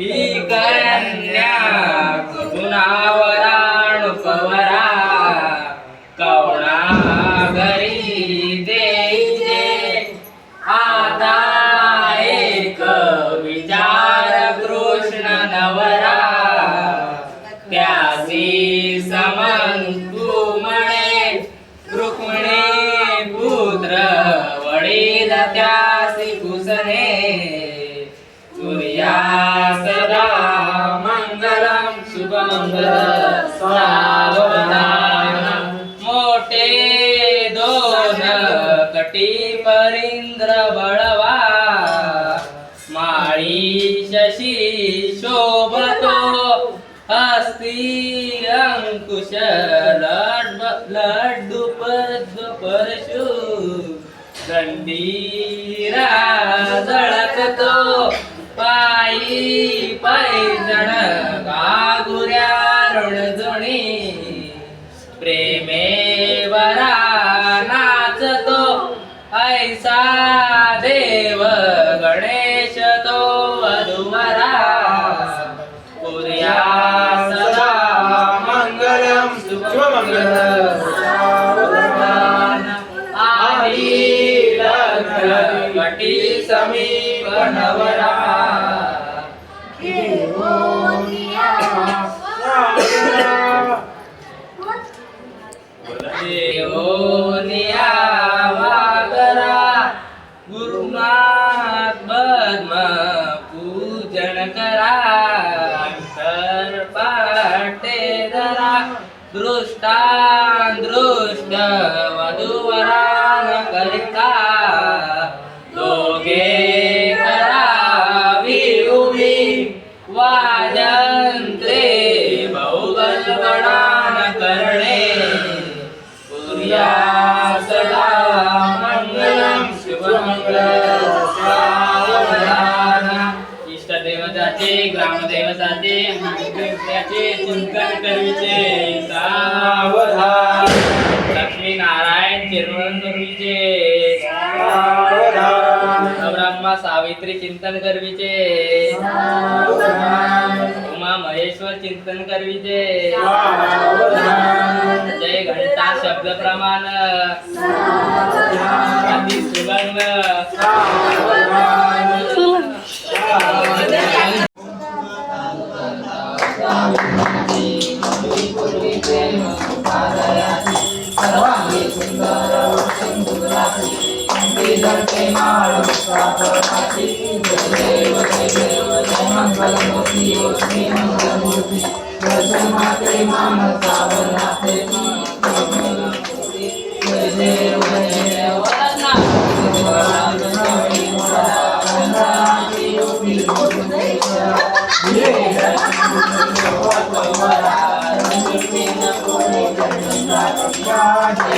ही कन्या जुनावराण कवणा घरी देईजे आता एक विचार कृष्ण नवरा त्यासी समन तू पुत्र वडील त्यासी कुसने सूर्या मंगल सावधान मोठे दोन कटी परिंद्र बळवा माळी शशी शोभतो हस्ती अंकुश लड लड्डू पद्म परशु। गंडीरा जळकतो पायी पैजण जण मंगलम शुभमंगल आही लग्न समीप नवरा दृष्टान दृष्ट वधुवरान करिता दोघे करावी उभी वाजंत्रे बहुगलगणान करणे सूर्या सदा मंगलम शुभमंगल सावधान इष्ट ग्रामदेवताचे त्याचे चिंतन करीचे चिंतन करवीचे उमा महेश्वर चिंतन करवीचे जय घंटा शब्द प्रमाण. अति सुगंध. మంగళమూర్తి లక్ష్మీ మంగళమూర్తి దర్శనమాతే మమ సావనాతే మంగళమూర్తి జయ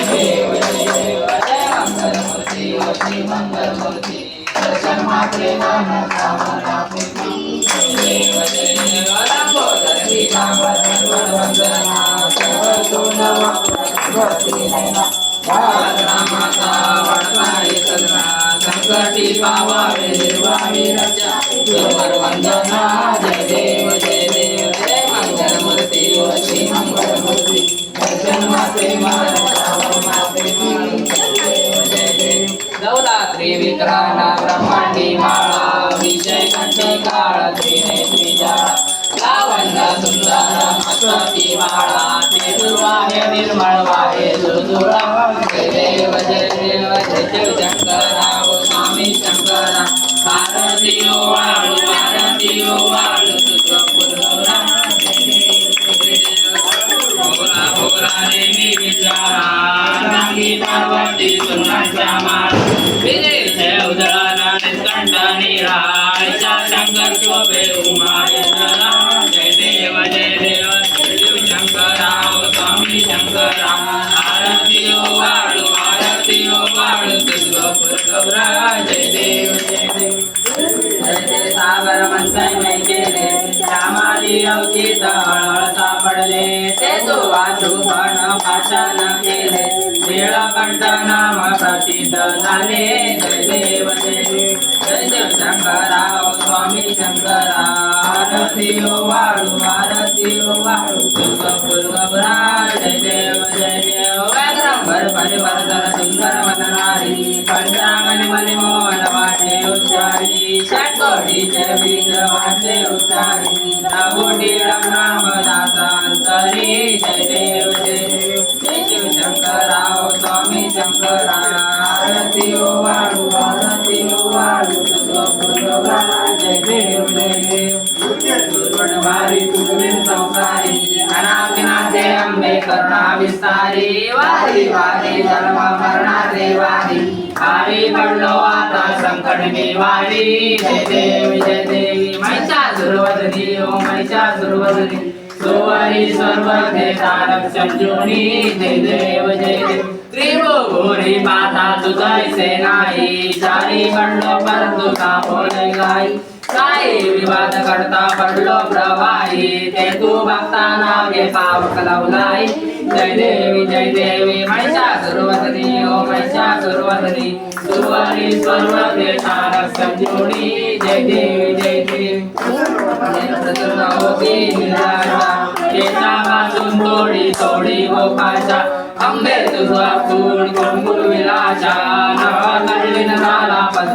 జయ జయ మంగళమూర్తి దర్శనమాతే మమ సావనాతే संकटी पावावे निर्वाणी रजा गुरुवर वंदना जय देव जय देव जय मंगल मूर्ती ओ मंगल मूर्ती दर्शन माते माते विजय कंठी काळ त्रिनेत्री जाळा लावण्य सुंदर मस्तकी माळा ते दुर्वाहे निर्मळ वाहे सुरदुरा जय देव जय देव जय देव शंकरा ओ स्वामी शंकरा भारती ओ वाळू भारती ओ वाळू जय देव जय देव जय जय सागर मंथन मै केले अवचित हळहळ सापडले ते तो केले नाम प्रसिद्ध झाले जय देव जय देव जय देव शंकराव स्वामी शंकरा आरती हरी जयदेव जय जय शिव शंकराव स्वामी शंकरा आरती ओ वाळू आरती ओ वाळू तुझो पुरोगा जयदेव जयदेव दुर्गुणवारी तुझवीर संसारी अनाविनाथे अंबे करुणा विस्तारी वारी वारी जन्म मरणा देवारी आम्ही पडलो आता संकट निवारी। जय देव जय देवी। मैचा ओ मैचा सुवारी सर्वते तारक संजोनी जय देव जय देव. त्रिभुवरी माता तुझैसे नाही चारी पडलो परंतु तापोले गाई. काही विवाद करता पडलो प्रवाही ते तू बघताना गे पावक लावलाई जय देवी जय देवी मैशा सुरवदनी ओ मैशा सुरवदनी। सुवारी सर्व देतारक संजोनी जय देवी जय देवी। होती निराशा केसापासून तोडी तोडी गोपाशा। अंबे तुझा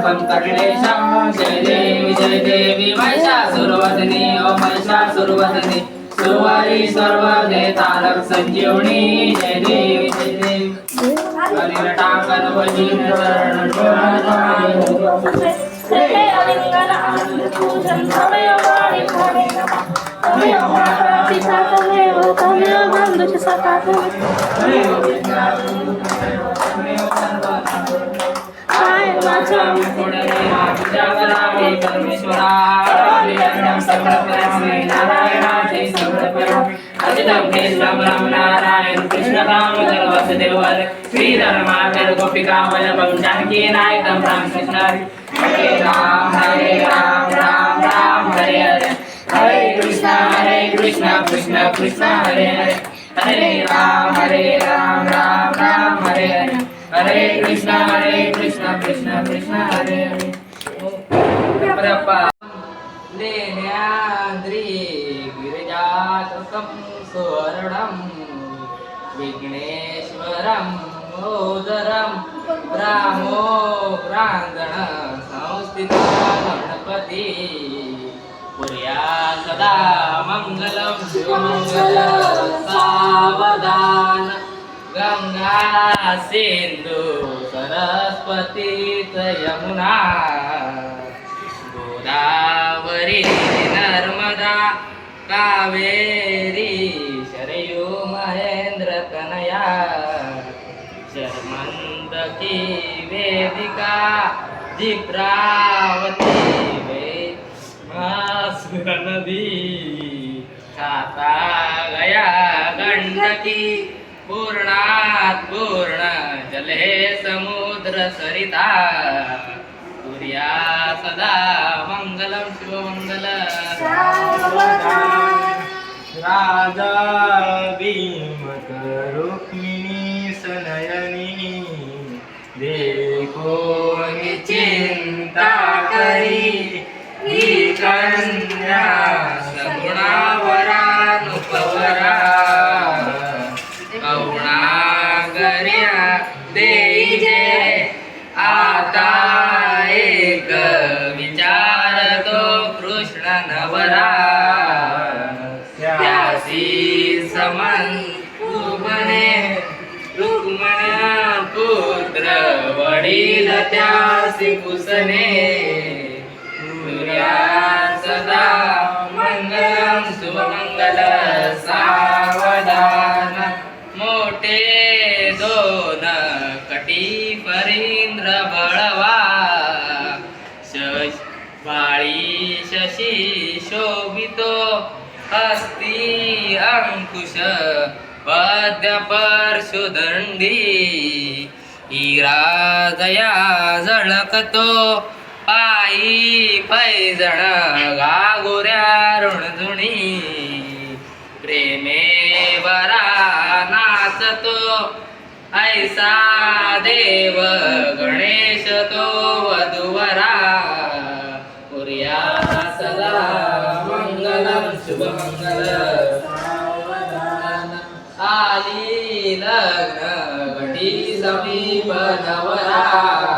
झाला पद्मन कटलेशा जय देवी जय देवी मैशा सुरवदनी ओ मैशा सुरवदनी सुवारी सर्व देतारक संजीवनी जय देवी जय देवी टाकन वजीन चरण तमेव तमेव माता पिता तमेव तमेव बंधुच सखा तमेव राम माझा नारायण कृष्ण दामोदर वसुदेवर श्रीधर्माकर गोपिका वल्लभम जानकी नायकम राम कृष्ण हरे राम हरे राम राम राम हरे हरे हरे कृष्ण हरे कृष्ण कृष्ण कृष्ण हरे हरे हरे राम हरे राम राम राम हरे हरे हरे कृष्ण हरे कृष्ण कृष्ण कृष्ण हरे हरे। प्रपा लेण्याद्री गिरिजातकं सुवर्णं विघ्नेश्वरं मोदरं रामो प्राङ्गण संस्थिता गणपति। पुर्या सदा मङ्गलं शिवमङ्गल सावधान। गंगा सिंधु सरस्वती यमुना. गोदावरी नर्मदा कावेरी शरयू महेंद्र कनया शर्मंदकी वेदिका जिप्रावती वे नदी खाता गया गंडकी पूर्णात पूर्ण जले समुद्र सरिता। सूर्या सदा मंगलम शिवमंगल राजा भीमत रुक्मिणी सनयनी देखो चिंता करी। कन्या सगुणावरानुपवरा नवरा त्यासी समन रुक्मणे रुक्मण्या पुत्र वडील त्यासी कुसने अंकुश पद्य परशुदंडी हिरा दया झळकतो पायी पैजण गागोऱ्या ऋणजुणी प्रेमे बरा नाचतो ऐसा देव गणेश तो वधुवरा. पुर्या सदा मंगलम शुभमंगल लग्न घटी समीप नवरा.